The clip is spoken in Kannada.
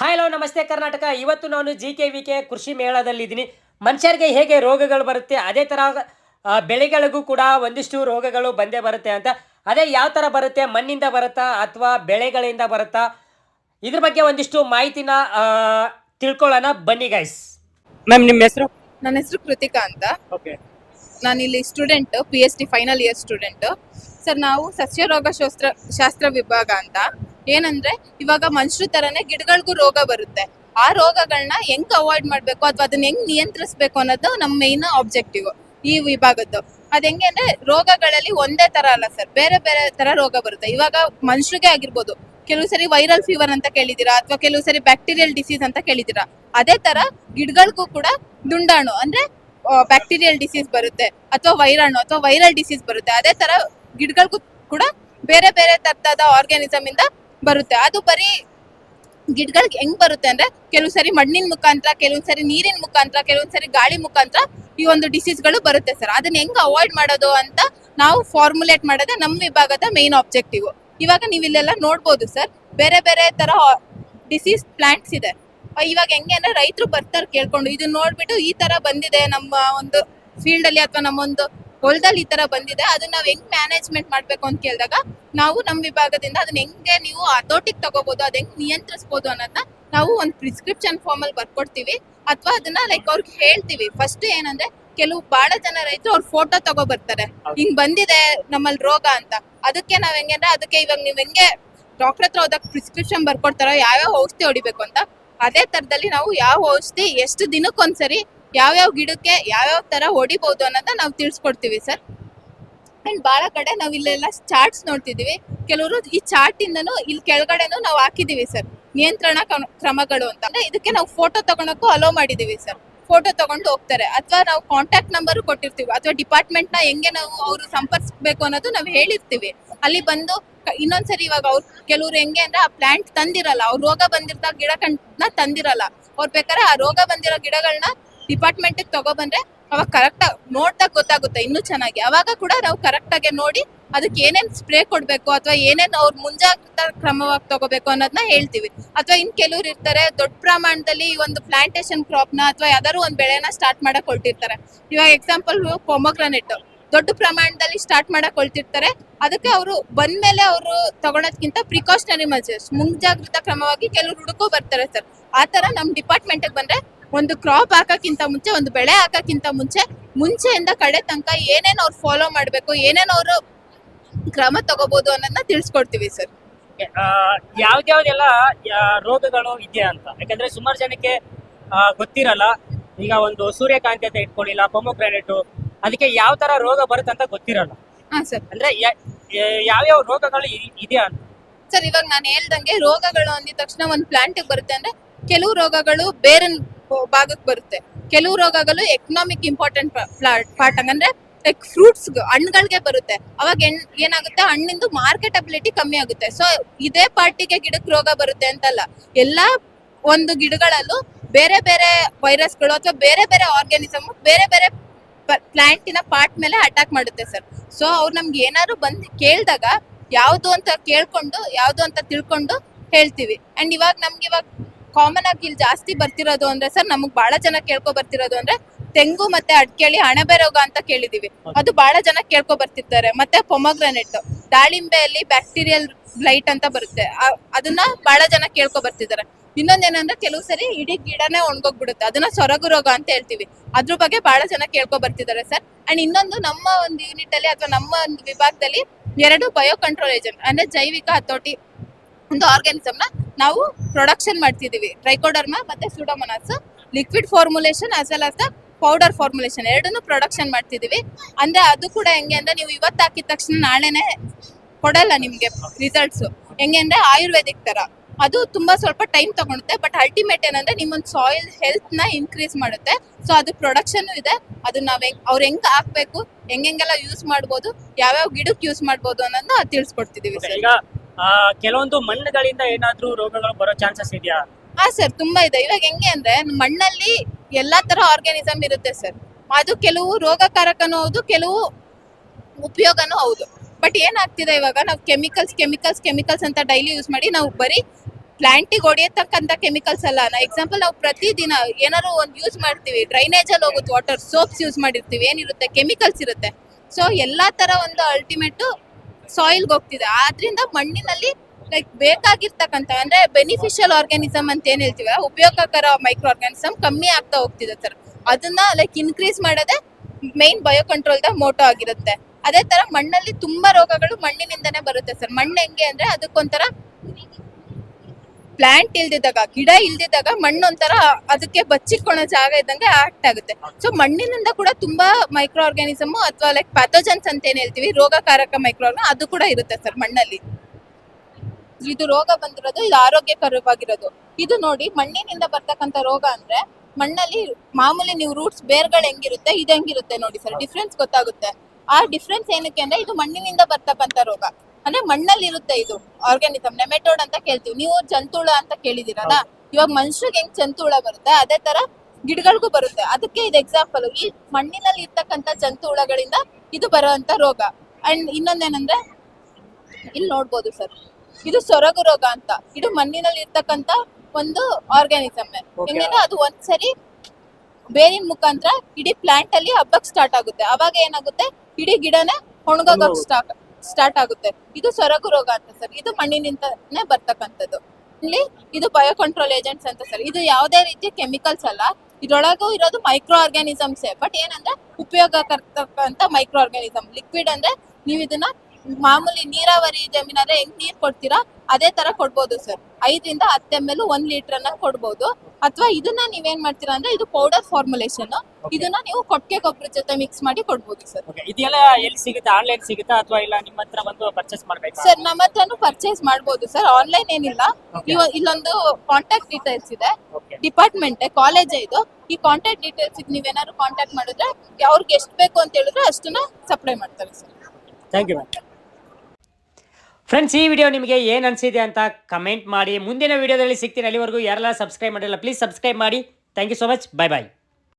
ಹಾಯ್ ಹಲೋ ನಮಸ್ತೆ ಕರ್ನಾಟಕ. ಇವತ್ತು ನಾನು ಜಿ ಕೆ ವಿ ಕೆ ಕೃಷಿ ಮೇಳದಲ್ಲಿದ್ದೀನಿ. ಮನುಷ್ಯರಿಗೆ ಹೇಗೆ ರೋಗಗಳು ಬರುತ್ತೆ ಅದೇ ಥರ ಬೆಳೆಗಳಿಗೂ ಕೂಡ ಒಂದಿಷ್ಟು ರೋಗಗಳು ಬಂದೇ ಬರುತ್ತೆ ಅಂತ. ಅದೇ ಯಾವ ಥರ ಬರುತ್ತೆ ಮಣ್ಣಿಂದ ಬರುತ್ತಾ ಅಥವಾ ಬೆಳೆಗಳಿಂದ ಬರುತ್ತಾ? ಇದ್ರ ಬಗ್ಗೆ ಒಂದಿಷ್ಟು ಮಾಹಿತಿನ ತಿಳ್ಕೊಳ್ಳೋಣ. ಬನ್ನಿ ಗೈಸ್ ಮ್ಯಾಮ್ ನಿಮ್ಮ ಹೆಸರು? ನನ್ನ ಹೆಸರು ಕೃತಿಕಾ ಅಂತ. ಓಕೆ ನಾನು ಇಲ್ಲಿ student P H D final year student sir ನಾವು ಸಸ್ಯರೋಗ ಶಾಸ್ತ್ರ ಶಾಸ್ತ್ರ ವಿಭಾಗ ಅಂತ. ಏನಂದ್ರೆ, ಇವಾಗ ಮನುಷ್ಯರ ತರನೇ ಗಿಡಗಳಿಗೂ ರೋಗ ಬರುತ್ತೆ. ಆ ರೋಗಗಳನ್ನ ಹೆಂಗ್ ಅವಾಯ್ಡ್ ಮಾಡ್ಬೇಕು ಅಥವಾ ಅದನ್ನ ಹೆಂಗ್ ನಿಯಂತ್ರಿಸ್ಬೇಕು ಅನ್ನೋದು ನಮ್ಮ ಮೇನ್ ಆಬ್ಜೆಕ್ಟಿವ್ ಈ ವಿಭಾಗದ್ದು. ಅದ್ ಹೆಂಗೆ ಅಂದ್ರೆ, ರೋಗಗಳಲ್ಲಿ ಒಂದೇ ತರ ಅಲ್ಲ ಸರ್. ಬೇರೆ ಬೇರೆ ತರ ರೋಗ ಬರುತ್ತೆ. ಇವಾಗ ಮನುಷ್ಯರಿಗೆ ಆಗಿರ್ಬೋದು. ಕೆಲವು ಸರಿ ವೈರಲ್ ಫೀವರ್ ಅಂತ ಕೇಳಿದೀರಾ ಅಥವಾ ಕೆಲವು ಸರಿ ಬ್ಯಾಕ್ಟೀರಿಯಲ್ ಡಿಸೀಸ್ ಅಂತ ಕೇಳಿದೀರಾ. ಅದೇ ತರ ಗಿಡಗಳಿಗೂ ಕೂಡ ದುಂಡಾಣು ಅಂದ್ರೆ ಬ್ಯಾಕ್ಟೀರಿಯಲ್ ಡಿಸೀಸ್ ಬರುತ್ತೆ ಅಥವಾ ವೈರಾಣು ಅಥವಾ ವೈರಲ್ ಡಿಸೀಸ್ ಬರುತ್ತೆ. ಅದೇ ತರ ಗಿಡಗಳಿಗೂ ಕೂಡ ಬೇರೆ ಬೇರೆ ತರದ ಆರ್ಗ್ಯಾನಿಸಮ್ ಇಂದ ಬರುತ್ತೆ. ಅದು ಬರೀ ಗಿಡಗಳಿಗೆ ಹೆಂಗ್ ಬರುತ್ತೆ ಅಂದ್ರೆ ಕೆಲವು ಸರಿ ಮಣ್ಣಿನ ಮುಖಾಂತರ ಕೆಲವೊಂದ್ ಸರಿ ನೀರಿನ ಮುಖಾಂತರ ಕೆಲವೊಂದ್ ಸರಿ ಗಾಳಿ ಮುಖಾಂತರ ಈ ಒಂದು ಡಿಸೀಸ್ಗಳು ಬರುತ್ತೆ ಸರ್ ಅದನ್ನ ಹೆಂಗ್ ಅವಾಯ್ಡ್ ಮಾಡೋದು ಅಂತ ನಾವು ಫಾರ್ಮುಲೇಟ್ ಮಾಡೋದೇ ನಮ್ಮ ವಿಭಾಗದ ಮೇನ್ ಆಬ್ಜೆಕ್ಟಿವ್ ಇವಾಗ ನೀವು ಇಲ್ಲೆಲ್ಲ ನೋಡ್ಬೋದು ಸರ್ ಬೇರೆ ಬೇರೆ ತರ ಡಿಸೀಸ್ ಪ್ಲಾಂಟ್ಸ್ ಇದೆ. ಇವಾಗ ಹೆಂಗೆ ಅಂದ್ರೆ ರೈತರು ಬರ್ತಾರೆ ಕೇಳ್ಕೊಂಡು. ಇದನ್ನ ನೋಡ್ಬಿಟ್ಟು ಈ ತರ ಬಂದಿದೆ ನಮ್ಮ ಒಂದು ಫೀಲ್ಡ್ ಅಲ್ಲಿ ಅಥವಾ ನಮ್ಮ ಒಂದು ಹೊಲದಲ್ಲಿ ಈ ತರ ಬಂದಿದೆ ಅದನ್ನ ನಾವ್ ಹೆಂಗ್ ಮ್ಯಾನೇಜ್ಮೆಂಟ್ ಮಾಡ್ಬೇಕು ಅಂತ ಕೇಳಿದಾಗ ನಾವು ನಮ್ಮ ವಿಭಾಗದಿಂದ ಅದನ್ನ ಹೆಂಗೆ ನೀವು ಹತೋಟಿಗೆ ತಗೋಬಹುದು ಅದ್ ಹೆಂಗ್ ನಿಯಂತ್ರಿಸಬಹುದು ಅನ್ನೋದನ್ನ ನಾವು ಒಂದು ಪ್ರಿಸ್ಕ್ರಿಪ್ಷನ್ ಫಾರ್ಮ್ ಅಲ್ಲಿ ಬರ್ಕೊಡ್ತೀವಿ. ಅಥವಾ ಅದನ್ನ ಲೈಕ್ ಅವ್ರಿಗೆ ಹೇಳ್ತೀವಿ. ಫಸ್ಟ್ ಏನಂದ್ರೆ ಕೆಲವು ಬಹಳ ಜನ ರೈತರು ಅವ್ರ ಫೋಟೋ ತಗೋ ಬರ್ತಾರೆ. ಹಿಂಗ್ ಬಂದಿದೆ ನಮ್ಮಲ್ಲಿ ರೋಗ ಅಂತ. ಅದಕ್ಕೆ ನಾವ್ ಹೆಂಗೆ ಅಂದ್ರೆ ಅದಕ್ಕೆ ಇವಾಗ ನೀವ್ ಹೆಂಗೆ ಡಾಕ್ಟರ್ ಹತ್ರ ಹೋದಾಗ ಪ್ರಿಸ್ಕ್ರಿಪ್ಷನ್ ಬರ್ಕೊಡ್ತಾರೋ ಯಾವ್ಯಾವ ಔಷಧಿ ಹೊಡಿಬೇಕು ಅಂತ ಅದೇ ತರದಲ್ಲಿ ನಾವು ಯಾವ ಔಷಧಿ ಎಷ್ಟು ದಿನಕ್ಕೊಂದ್ಸರಿ ಯಾವ್ಯಾವ ಗಿಡಕ್ಕೆ ಯಾವ್ಯಾವ ತರ ಹೊಡಿಬಹುದು ಅನ್ನೋದನ್ನ ನಾವು ತಿಳಿಸ್ಕೊಡ್ತೀವಿ ಸರ್. ಅಂಡ್ ಬಹಳ ಕಡೆ ನಾವ್ ಇಲ್ಲೆಲ್ಲ ಚಾರ್ಟ್ಸ್ ನೋಡ್ತಿದೀವಿ. ಕೆಲವರು ಈ ಚಾರ್ಟ್ ಇಂದನು ಇಲ್ಲಿ ಕೆಳಗಡೆನು ನಾವು ಹಾಕಿದೀವಿ ಸರ್. ನಿಯಂತ್ರಣ ಕ್ರಮಗಳು ಅಂತ. ಇದಕ್ಕೆ ನಾವು ಫೋಟೋ ತಗೊಳಕ್ಕೂ ಅಲೋ ಮಾಡಿದೀವಿ ಸರ್. ಫೋಟೋ ತಗೊಂಡು ಹೋಗ್ತಾರೆ. ಅಥವಾ ನಾವು ಕಾಂಟ್ಯಾಕ್ಟ್ ನಂಬರ್ ಕೊಟ್ಟಿರ್ತೀವಿ. ಅಥವಾ ಡಿಪಾರ್ಟ್ಮೆಂಟ್ನ ಹೆಂಗೆ ನಾವು ಅವ್ರು ಸಂಪರ್ಕಿಸಬೇಕು ಅನ್ನೋದು ನಾವು ಹೇಳಿರ್ತೀವಿ. ಅಲ್ಲಿ ಬಂದು ಇನ್ನೊಂದ್ಸರಿ ಇವಾಗ ಅವ್ರು, ಕೆಲವ್ರು ಹೆಂಗೆ ಅಂದ್ರೆ ಆ ಪ್ಲಾಂಟ್ ತಂದಿರಲ್ಲ. ಅವ್ರು ರೋಗ ಬಂದಿರ್ದಾಗ ಗಿಡ ಕಣ್ಣ ತಂದಿರಲ್ಲ. ಅವ್ರ ಬೇಕಾದ್ರೆ ಆ ರೋಗ ಬಂದಿರೋ ಗಿಡಗಳನ್ನ ಡಿಪಾರ್ಟ್ಮೆಂಟ್ ತಗೊಬಂದ್ರೆ ಅವಾಗ ಕರೆಕ್ಟ್ ನೋಡ್ದಾಗ ಗೊತ್ತಾಗುತ್ತೆ ಇನ್ನೂ ಚೆನ್ನಾಗಿ. ಅವಾಗ ಕೂಡ ನಾವು ಕರೆಕ್ಟ್ ಆಗಿ ನೋಡಿ ಅದಕ್ಕೆ ಏನೇನ್ ಸ್ಪ್ರೇ ಕೊಡ್ಬೇಕು ಅಥವಾ ಏನೇನ್ ಅವ್ರ ಮುಂಜಾಗ್ರತಾ ಕ್ರಮವಾಗಿ ತಗೋಬೇಕು ಅನ್ನೋದನ್ನ ಹೇಳ್ತೀವಿ. ಅಥವಾ ಇನ್ ಕೆಲವ್ರು ಇರ್ತಾರೆ, ದೊಡ್ಡ ಪ್ರಮಾಣದಲ್ಲಿ ಒಂದು ಪ್ಲಾಂಟೇಶನ್ ಕ್ರಾಪ್ನ ಅಥವಾ ಯಾವ್ದಾದ್ರು ಒಂದ್ ಬೆಳೆನ ಸ್ಟಾರ್ಟ್ ಮಾಡಕ್ ಹೊರಟಿರ್ತಾರೆ. ಇವಾಗ ಎಕ್ಸಾಂಪಲ್ ಪೊಮೊಗ್ರಾನೆಟ್ ದೊಡ್ಡ ಪ್ರಮಾಣದಲ್ಲಿ ಸ್ಟಾರ್ಟ್ ಮಾಡಕ್ ಅದಕ್ಕೆ ಅವರು ಬಂದ್ಮೇಲೆ ಅವರು ತಗೊಳೋದ್ಕಿಂತ ಪ್ರಿಕಾಷನರಿ ಮೆಜರ್ಸ್ ಮುಂಜಾಗ್ರತಾ ಕ್ರಮವಾಗಿ ಕೆಲವರು ಹುಡುಕೋ ಬರ್ತಾರೆ ಸರ್. ಆ ತರ ನಮ್ ಡಿಪಾರ್ಟ್ಮೆಂಟ್ ಬಂದ್ರೆ ಒಂದು ಕ್ರಾಪ್ ಹಾಕಕ್ಕಿಂತ ಮುಂಚೆ ಒಂದು ಬೆಳೆ ಹಾಕಕ್ಕಿಂತ ಮುಂಚೆ ಮುಂಚೆಯಿಂದ ಕಡೆ ತನಕ ಏನೇನು ಅವ್ರು ಫಾಲೋ ಮಾಡ್ಬೇಕು ಏನೇನು ಅವರು ಕ್ರಮ ತಗೋಬಹುದು ಅನ್ನೋದನ್ನ ತಿಳಿಸ್ಕೊಡ್ತೀವಿ ಸರ್ ಯಾವ್ದ್ಯಾವ್ದೆಲ್ಲ ರೋಗಗಳು ಇದೆಯಾ ಅಂತ? ಯಾಕಂದ್ರೆ ಸುಮಾರು ಜನಕ್ಕೆ ಗೊತ್ತಿರಲ್ಲ. ಈಗ ಒಂದು ಸೂರ್ಯಕಾಂತಿ ಅಂತ ಇಟ್ಕೊಳ್ಳಿಲ್ಲ ಪೊಮೊಗ್ರಾನೇಟು ಅದಕ್ಕೆ ಯಾವ ತರ ರೋಗ ಬರುತ್ತೆ ಅಂತ ಗೊತ್ತಿರಲ್ಲ. ಹಾ ಸರ್ ಅಂದ್ರೆ ಯಾವ್ಯಾವ ರೋಗಗಳು ಇದೆಯಾ ಅಂತ? ಸರ್ ಇವಾಗ ನಾನು ಹೇಳ್ದಂಗೆ ರೋಗಗಳು ಅಂದಿದ ತಕ್ಷಣ ಒಂದು ಪ್ಲಾಂಟ್ ಬರುತ್ತೆ ಅಂದ್ರೆ ಕೆಲವು ರೋಗಗಳು ಬೇರೆ ಭಾಗಕ್ಕೆ ಬರುತ್ತೆ. ಕೆಲವು ರೋಗಗಳು ಎಕನಾಮಿಕ್ ಇಂಪಾರ್ಟೆಂಟ್ ಪಾರ್ಟ್ ಅಂದ್ರೆ ಲೈಕ್ ಫ್ರೂಟ್ಸ್ ಹಣ್ಣುಗಳಿಗೆ ಬರುತ್ತೆ. ಅವಾಗ ಏನ್- ಏನಾಗುತ್ತೆ? ಹಣ್ಣಿಂದು ಮಾರ್ಕೆಟಬಿಲಿಟಿ ಕಮ್ಮಿ ಆಗುತ್ತೆ. ಸೊ ಇದೇ ಪಾರ್ಟಿಗೆ ಗಿಡಕ್ಕೆ ರೋಗ ಬರುತ್ತೆ ಅಂತಲ್ಲ, ಎಲ್ಲಾ ಒಂದು ಗಿಡಗಳಲ್ಲೂ ಬೇರೆ ಬೇರೆ ವೈರಸ್ಗಳು ಅಥವಾ ಬೇರೆ ಬೇರೆ ಆರ್ಗ್ಯಾನಿಸಮ್ ಬೇರೆ ಬೇರೆ ಪ್ಲಾಂಟಿನ ಪಾರ್ಟ್ ಮೇಲೆ ಅಟ್ಯಾಕ್ ಮಾಡುತ್ತೆ ಸರ್ ಸೊ ಅವ್ರು ನಮ್ಗೆ ಏನಾದ್ರು ಬಂದು ಕೇಳಿದಾಗ, ಯಾವುದು ಅಂತ ಕೇಳ್ಕೊಂಡು, ಯಾವುದು ಅಂತ ತಿಳ್ಕೊಂಡು ಹೇಳ್ತೀವಿ. ಅಂಡ್ ಇವಾಗ ನಮ್ಗೆ ಇವಾಗ ಕಾಮನ್ ಆಗಿ ಇಲ್ಲಿ ಜಾಸ್ತಿ ಬರ್ತಿರೋದು ಅಂದ್ರೆ ಸರ್ ನಮಗ್ ಬಹಳ ಜನ ಕೇಳ್ಕೊ ಬರ್ತಿರೋದು ಅಂದ್ರೆ ತೆಂಗು ಮತ್ತೆ ಅಡ್ಕೆಳಿ ಅಣಬೆ ರೋಗ ಅಂತ ಕೇಳಿದೀವಿ. ಅದು ಬಹಳ ಜನ ಕೇಳ್ಕೊ ಬರ್ತಿರ್ತಾರೆ. ಮತ್ತೆ ಪೊಮಗ್ರನೆಟ್ ದಾಳಿಂಬೆಯಲ್ಲಿ ಬ್ಯಾಕ್ಟೀರಿಯಲ್ ಬ್ಲೈಟ್ ಅಂತ ಬರುತ್ತೆ. ಅದನ್ನ ಬಹಳ ಜನ ಕೇಳ್ಕೊ ಬರ್ತಿದ್ದಾರೆ. ಇನ್ನೊಂದೇನಂದ್ರೆ ಕೆಲವು ಸರಿ ಇಡೀ ಗಿಡನೇ ಒಣಗೋಗ್ಬಿಡುತ್ತೆ. ಅದನ್ನ ಸೊರಗು ರೋಗ ಅಂತ ಹೇಳ್ತೀವಿ. ಅದ್ರ ಬಗ್ಗೆ ಬಹಳ ಜನ ಕೇಳ್ಕೊ ಬರ್ತಿದ್ದಾರೆ ಸರ್ ಅಂಡ್ ಇನ್ನೊಂದು ನಮ್ಮ ಒಂದು ಯೂನಿಟ್ ಅಲ್ಲಿ ಅಥವಾ ನಮ್ಮ ಒಂದು ವಿಭಾಗದಲ್ಲಿ ಎರಡು ಬಯೋ ಕಂಟ್ರೋಲ್ ಏಜೆಂಟ್ ಅಂದ್ರೆ ಜೈವಿಕ ಹತೋಟಿ ಒಂದು ಆರ್ಗ್ಯಾನಿಸಮ್ನ ನಾವು ಪ್ರೊಡಕ್ಷನ್ ಮಾಡ್ತಿದ್ದೀವಿ. ಟ್ರೈಕೋಡರ್ಮಾ ಮತ್ತೆ pseudomonas liquid formulation as well as the powder formulation ಎರಡನ್ನೂ ಪ್ರೊಡಕ್ಷನ್ ಮಾಡ್ತಿದ್ದೀವಿ. ಅಂದ್ರೆ ಅದು ಕೂಡ ಹೆಂಗೆ ಅಂದ್ರೆ ನೀವು ಇವತ್ತು ಹಾಕಿದ ತಕ್ಷಣ ನಾಳೆನೆ ಕೊಡಲ್ಲ ನಿಮ್ಗೆ ರಿಸಲ್ಟ್ಸ್ ಹೆಂಗೆ ಅಂದ್ರೆ ಆಯುರ್ವೇದಿಕ್ ತರ. ಅದು ತುಂಬಾ ಸ್ವಲ್ಪ ಟೈಮ್ ತಗೊಳುತ್ತೆ ಬಟ್ ಅಲ್ಟಿಮೇಟ್ ಏನಂದ್ರೆ ನಿಮ್ಮೊಂದು ಸಾಯಿಲ್ ಹೆಲ್ತ್ನ ಇನ್ಕ್ರೀಸ್ ಮಾಡುತ್ತೆ. ಸೊ ಅದು ಪ್ರೊಡಕ್ಷನ್ ಇದೆ. ಅದು ನಾವ್ ಹೆಂಗ್ ಅವ್ರು ಹೆಂಗ್ ಹಾಕ್ಬೇಕು ಹೆಂಗೆಲ್ಲ ಯೂಸ್ ಮಾಡ್ಬೋದು ಯಾವ್ಯಾವ ಗಿಡಕ್ಕೆ ಯೂಸ್ ಮಾಡ್ಬೋದು ಅನ್ನೋದನ್ನ ತಿಳಿಸ್ಕೊಡ್ತಿದೀವಿ ಸರ್ ಕೆಲವೊಂದು ಮಣ್ಣುಗಳಿಂದ ಏನಾದ್ರೂ ರೋಗಗಳು ಬರೋ ಚಾನ್ಸಸ್ ಇದೆಯಾ? ಹಾ ಸರ್, ತುಂಬಾ ಇದೆ. ಇವಾಗ ಹೆಂಗೆ ಅಂದ್ರೆ ಮಣ್ಣಲ್ಲಿ ಎಲ್ಲಾ ತರ ಆರ್ಗ್ಯಾನಿಸಮ್ ಇರುತ್ತೆ ಸರ್. ಅದು ಕೆಲವು ರೋಗಕಾರಕನೂ ಹೌದು, ಕೆಲವು ಉಪಯೋಗನೂ ಹೌದು. ಬಟ್ ಏನಾಗ್ತಿದೆ ಇವಾಗ, ನಾವು ಕೆಮಿಕಲ್ಸ್ ಕೆಮಿಕಲ್ಸ್ ಕೆಮಿಕಲ್ಸ್ ಅಂತ ಡೈಲಿ ಯೂಸ್ ಮಾಡಿ ನಾವು ಬರೀ ಪ್ಲಾಂಟಿಗೆ ಹೊಡೆಯತಕ್ಕಂತ ಕೆಮಿಕಲ್ಸ್ ಅಲ್ಲ. ನಾ ಎಕ್ಸಾಂಪಲ್ ನಾವು ಪ್ರತಿದಿನ ಏನಾದ್ರು ಒಂದು ಯೂಸ್ ಮಾಡ್ತೀವಿ. ಡ್ರೈನೇಜ್ ಅಲ್ಲಿ ಹೋಗುತ್ತೆ ವಾಟರ್ ಸೋಪ್ಸ್ ಯೂಸ್ ಮಾಡಿರ್ತೀವಿ. ಏನಿರುತ್ತೆ? ಕೆಮಿಕಲ್ಸ್ ಇರುತ್ತೆ. ಸೊ ಎಲ್ಲಾ ತರ ಒಂದು ಅಲ್ಟಿಮೇಟ್ ಸಾಯಿಲ್ಗೆ ಹೋಗ್ತಿದೆ. ಆದ್ರಿಂದ ಮಣ್ಣಿನಲ್ಲಿ ಲೈಕ್ ಬೇಕಾಗಿರ್ತಕ್ಕಂಥ, ಅಂದ್ರೆ ಬೆನಿಫಿಷಿಯಲ್ ಆರ್ಗ್ಯಾನಿಸಮ್ ಅಂತ ಏನ್ ಹೇಳ್ತೀವಿ ಉಪಯೋಗಕರ ಮೈಕ್ರೋ ಆರ್ಗ್ಯಾನಿಸಮ್ ಕಮ್ಮಿ ಆಗ್ತಾ ಹೋಗ್ತಿದೆ ಸರ್ ಅದನ್ನ ಲೈಕ್ ಇನ್ಕ್ರೀಸ್ ಮಾಡೋದೇ main bio control the motto ಆಗಿರುತ್ತೆ. ಅದೇ ತರ ಮಣ್ಣಲ್ಲಿ ತುಂಬಾ ರೋಗಗಳು ಮಣ್ಣಿನಿಂದನೇ ಬರುತ್ತೆ ಸರ್ ಮಣ್ಣು ಹೆಂಗೆ ಅಂದ್ರೆ ಅದಕ್ಕೊಂಥರ ಪ್ಲಾಂಟ್ ಇಲ್ದಿದ್ದಾಗ, ಗಿಡ ಇಲ್ದಿದ್ದಾಗ ಮಣ್ಣು ಒಂಥರ ಅದಕ್ಕೆ ಬಚ್ಚಿಕೊಳ್ಳೋ ಜಾಗ ಇದ್ದಂಗೆ ಆಕ್ಟ್ ಆಗುತ್ತೆ. ಸೊ ಮಣ್ಣಿನಿಂದ ಕೂಡ ತುಂಬಾ ಮೈಕ್ರೋ ಆರ್ಗ್ಯಾನಿಸಮ್ ಅಥವಾ ಲೈಕ್ ಪ್ಯಾಥೋಜನ್ಸ್ ಅಂತ ಏನ್ ಹೇಳ್ತೀವಿ, ರೋಗಕಾರಕ ಮೈಕ್ರೋ ಅದು ಕೂಡ ಇರುತ್ತೆ ಸರ್ ಮಣ್ಣಲ್ಲಿ. ಇದು ರೋಗ ಬಂದಿರೋದು, ಇದು ಆರೋಗ್ಯಕರವಾಗಿರೋದು. ಇದು ನೋಡಿ ಮಣ್ಣಿನಿಂದ ಬರ್ತಕ್ಕಂಥ ರೋಗ ಅಂದ್ರೆ ಮಣ್ಣಲ್ಲಿ ಮಾಮೂಲಿ ನೀವು ರೂಟ್ಸ್ ಬೇರ್ಗಳು ಹೆಂಗಿರುತ್ತೆ, ಇದು ನೋಡಿ ಸರ್ ಡಿಫ್ರೆನ್ಸ್ ಗೊತ್ತಾಗುತ್ತೆ. ಆ ಡಿಫ್ರೆನ್ಸ್ ಏನಕ್ಕೆ ಅಂದ್ರೆ ಇದು ಮಣ್ಣಿನಿಂದ ಬರ್ತಕ್ಕಂಥ ರೋಗ. ಅಂದ್ರೆ ಮಣ್ಣಲ್ಲಿ ಇರುತ್ತೆ ಇದು ಆರ್ಗ್ಯಾನಿಸಮ್ ನೆಮೆಟೋಡ್ ಅಂತ ಕೇಳ್ತೀವಿ. ನೀವು ಜಂತುಳ ಅಂತ ಕೇಳಿದಿರಲ್ಲ ಇವಾಗ ಮನುಷ್ಯರಿಗೆ ಹೆಂಗ್ ಜಂತುಳ ಬರುತ್ತೆ? ಅದೇ ತರ ಗಿಡಗಳಿಗೂ ಬರುತ್ತೆ. ಅದಕ್ಕೆ ಇದು ಎಕ್ಸಾಂಪಲ್ ಈ ಮಣ್ಣಿನಲ್ಲಿ ಇರ್ತಕ್ಕಂಥ ಜಂತು ಹುಳಗಳಿಂದ ಇದು ಬರುವಂತ ರೋಗ. ಅಂಡ್ ಇನ್ನೊಂದೇನಂದ್ರೆ ಇಲ್ಲಿ ನೋಡ್ಬೋದು ಸರ್ ಇದು ಸೊರಗು ರೋಗ ಅಂತ. ಇದು ಮಣ್ಣಿನಲ್ಲಿ ಇರ್ತಕ್ಕಂತ ಒಂದು ಆರ್ಗ್ಯಾನಿಸಮ್ ಹೆಂಗಂದ್ರೆ ಅದು ಒಂದ್ಸರಿ ಬೇರಿನ ಮುಖಾಂತರ ಇಡೀ ಪ್ಲಾಂಟ್ ಅಲ್ಲಿ ಹಬ್ಬಕ್ ಸ್ಟಾರ್ಟ್ ಆಗುತ್ತೆ. ಅವಾಗ ಏನಾಗುತ್ತೆ? ಇಡೀ ಗಿಡನೇ ಒಣಗೋಗಕ್ ಸ್ಟಾರ್ಟ್ ಸ್ಟಾರ್ಟ್ ಆಗುತ್ತೆ. ಇದು ಸೊರಗು ರೋಗ ಅಂತ ಸರ್ ಇದು ಮಣ್ಣಿನಿಂದನೇ ಬರ್ತಕ್ಕಂಥದ್ದು. ಇಲ್ಲಿ ಇದು ಬಯೋ ಕಂಟ್ರೋಲ್ ಏಜೆಂಟ್ಸ್ ಅಂತ ಸರ್ ಇದು ಯಾವುದೇ ರೀತಿಯ ಕೆಮಿಕಲ್ಸ್ ಅಲ್ಲ. ಇದ್ರೊಳಗೂ ಇರೋದು ಮೈಕ್ರೋ ಆರ್ಗ್ಯಾನಿಸಮ್ಸೇ ಬಟ್ ಏನಂದ್ರೆ ಉಪಯೋಗಕರ್ತಕ್ಕಂಥ ಮೈಕ್ರೋ ಆರ್ಗ್ಯಾನಿಸಮ್ ಲಿಕ್ವಿಡ್ ಅಂದ್ರೆ ನೀವು ಇದನ್ನ ಮಾಮೂಲಿ ನೀರಾವರಿ ಜಮೀನಾದ್ರೆ ಹೆಂಗ್ ನೀರ್ ಕೊಡ್ತೀರಾ, ಅದೇ ತರ ಕೊಡ್ಬೋದು ಸರ್ ಐದರಿಂದ ಹತ್ತು ಎಂ ಎಲ್ ಒಂದ್ ಲೀಟರ್ ಅನ್ನ ಕೊಡ್ಬೋದು. ಅಥವಾ ಇದನ್ನ ನೀವೇನ್ ಮಾಡ್ತೀರಾ ಅಂದ್ರೆ ಇದು ಪೌಡರ್ ಫಾರ್ಮುಲೇಷನ್ ಇದನ್ನ ನೀವು ಕೊಟ್ಟಿಗೆ ಗೊಬ್ಬರ ಜೊತೆ ಮಿಕ್ಸ್ ಮಾಡಿ ಕೊಡ್ಬೋದು ಸರ್ ಓಕೆ ಇದೆಲ್ಲ ಎಲ್ಲಿ ಸಿಗುತ್ತೆ? ಆನ್ಲೈನ್ ಸಿಗುತ್ತಾ ಅಥವಾ ಇಲ್ಲ ನಿಮ್ಮ ಹತ್ರ ಬಂದು ಪರ್ಚೇಸ್ ಮಾಡ್ಬೇಕು? ಸರ್ ನಮ್ಮ ಹತ್ರನು ಪರ್ಚೇಸ್ ಮಾಡ್ಬೋದು ಸರ್ ಆನ್ಲೈನ್ ಏನಿಲ್ಲ. ನೀವು ಇಲ್ಲೊಂದು ಕಾಂಟ್ಯಾಕ್ಟ್ ಡೀಟೇಲ್ಸ್ ಇದೆ. ಡಿಪಾರ್ಟ್ಮೆಂಟ್ ಕಾಲೇಜ್ ಇದು. ಈ ಕಾಂಟ್ಯಾಕ್ಟ್ ಡೀಟೇಲ್ಸ್ ನೀವೇನಾದ್ರು ಕಾಂಟ್ಯಾಕ್ಟ್ ಮಾಡಿದ್ರೆ ಅವ್ರಿಗೆ ಎಷ್ಟು ಬೇಕು ಅಂತ ಹೇಳಿದ್ರೆ ಅಷ್ಟನ್ನ ಸಪ್ಲೈ ಮಾಡ್ತಾರೆ sir thank you ma'am friends ಈ ವಿಡಿಯೋ ನಿಮಗೆ ಏನು ಅನಿಸಿದೆ ಅಂತ ಕಮೆಂಟ್ ಮಾಡಿ. ಮುಂದಿನ ವಿಡಿಯೋದಲ್ಲಿ ಸಿಗ್ತೀನಿ. ಅಲ್ಲಿವರೆಗೂ ಯಾರೆಲ್ಲ ಸಬ್ಸ್ಕ್ರೈಬ್ ಮಾಡಿಲ್ಲ ಪ್ಲೀಸ್ ಸಬ್ಸ್ಕ್ರೈಬ್ ಮಾಡಿ. Thank you so much bye bye